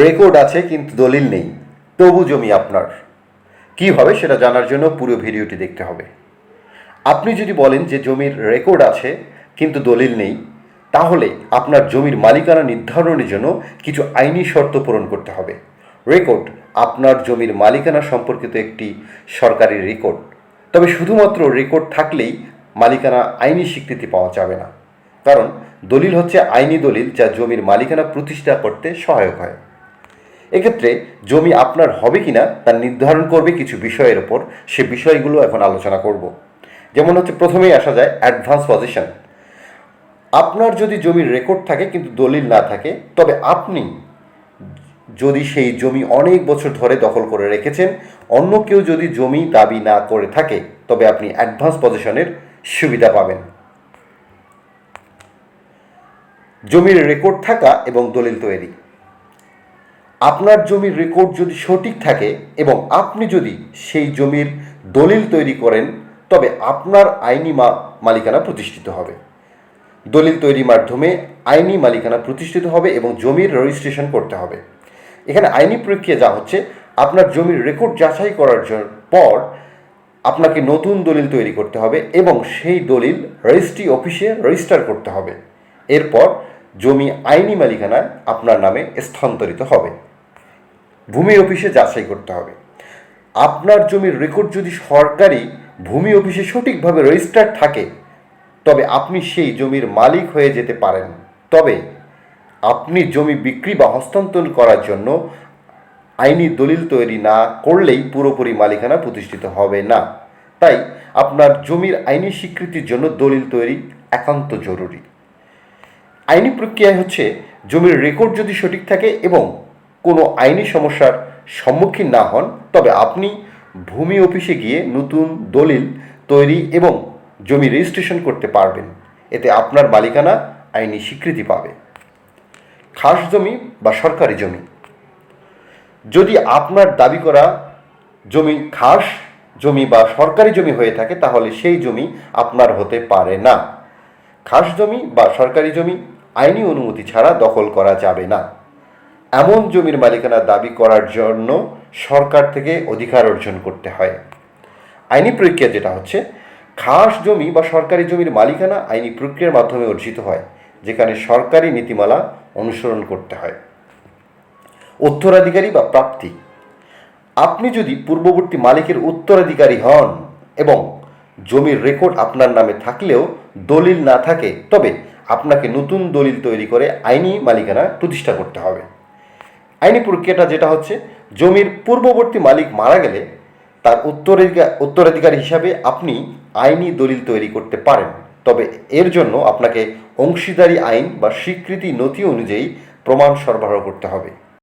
Record আছে, কিন্তু দলিল নেই। তবু জমি আপনার। কি হবে সেটা জানার জন্য পুরো ভিডিওটি দেখতে হবে। আপনি যদি বলেন যে জমির রেকর্ড আছে, কিন্তু দলিল নেই, তাহলে আপনার জমির মালিকানা নির্ধারণের জন্য কিছু আইনি শর্ত পূরণ করতে হবে। রেকর্ড আপনার জমির মালিকানা সম্পর্কিত একটি সরকারি রেকর্ড তবে শুধুমাত্র রেকর্ড থাকলেই মালিকানা আইনি স্বীকৃতি পাওয়া যাবে না। কারণ দলিল হচ্ছে আইনি দলিল যা জমির মালিকানা প্রতিষ্ঠা করতে সহায়ক হয়। এক্ষেত্রে জমি আপনার হবে কিনা তা নির্ধারণ করবে কিছু বিষয়ের ওপর সে বিষয়গুলো এখন আলোচনা করব। যেমন হচ্ছে প্রথমেই আসা যায় অ্যাডভান্স পজিশন আপনার যদি জমির রেকর্ড থাকে কিন্তু দলিল না থাকে, তবে আপনি যদি সেই জমি অনেক বছর ধরে দখল করে রেখেছেন, অন্য কেউ যদি জমি দাবি না করে থাকে, তবে আপনি অ্যাডভান্স পজিশনের সুবিধা পাবেন। জমির রেকর্ড থাকা এবং দলিল তৈরি। আপনার জমির রেকর্ড যদি সঠিক থাকে এবং আপনি যদি সেই জমির দলিল তৈরি করেন, তবে আপনার আইনি মালিকানা প্রতিষ্ঠিত হবে। দলিল তৈরির মাধ্যমে আইনি মালিকানা প্রতিষ্ঠিত হবে এবং জমির রেজিস্ট্রেশন করতে হবে। এখানে আইনি প্রক্রিয়া যা হচ্ছে, আপনার জমির রেকর্ড যাচাই করার পর আপনাকে নতুন দলিল তৈরি করতে হবে এবং সেই দলিল রেজিস্ট্রি অফিসে রেজিস্টার করতে হবে। এরপর জমি আইনি মালিকানায় আপনার নামে স্থানান্তরিত হবে। ভূমি অফিসে যাচাই করতে হবে। আপনার জমির রেকর্ড যদি সরকারি ভূমি অফিসে সঠিকভাবে রেজিস্টার থাকে, তবে আপনি সেই জমির মালিক হয়ে যেতে পারেন। তবে আপনি জমি বিক্রি বা হস্তান্তর করার জন্য আইনি দলিল তৈরি না করলেই পুরোপুরি মালিকানা প্রতিষ্ঠিত হবে না। তাই আপনার জমির আইনি স্বীকৃতির জন্য দলিল তৈরি একান্ত জরুরি। আইনি প্রক্রিয়ায় হচ্ছে, জমির রেকর্ড যদি সঠিক থাকে এবং কোনো আইনি সমস্যার সম্মুখীন না হন, তবে আপনি ভূমি অফিসে গিয়ে নতুন দলিল তৈরি এবং জমি রেজিস্ট্রেশন করতে পারবেন। এতে আপনার মালিকানা আইনি স্বীকৃতি পাবে। খাস জমি বা সরকারি জমি। যদি আপনার দাবি করা জমি খাস জমি বা সরকারি জমি হয়ে থাকে, তাহলে সেই জমি আপনার হতে পারে না। খাস জমি বা সরকারি জমি আইনি অনুমতি ছাড়া দখল করা যাবে না। এমন জমির মালিকানা দাবি করার জন্য সরকার থেকে অধিকার অর্জন করতে হয়। আইনি প্রক্রিয়া যেটা হচ্ছে, খাস জমি বা সরকারি জমির মালিকানা আইনি প্রক্রিয়ার মাধ্যমে অর্জিত হয়, যেখানে সরকারি নীতিমালা অনুসরণ করতে হয়। উত্তরাধিকারী বা প্রাপ্তি। আপনি যদি পূর্ববর্তী মালিকের উত্তরাধিকারী হন এবং জমির রেকর্ড আপনার নামে থাকলেও দলিল না থাকে, তবে আপনাকে নতুন দলিল তৈরি করে আইনি মালিকানা প্রতিষ্ঠা করতে হবে। আইনি প্রক্রিয়াটা যেটা হচ্ছে, জমির পূর্ববর্তী মালিক মারা গেলে তার উত্তরাধিকার উত্তরাধিকার হিসাবে আপনি আইনি দলিল তৈরি করতে পারেন। তবে এর জন্য আপনাকে অংশীদারি আইন বা স্বীকৃতি নথি অনুযায়ী প্রমাণ সরবরাহ করতে হবে।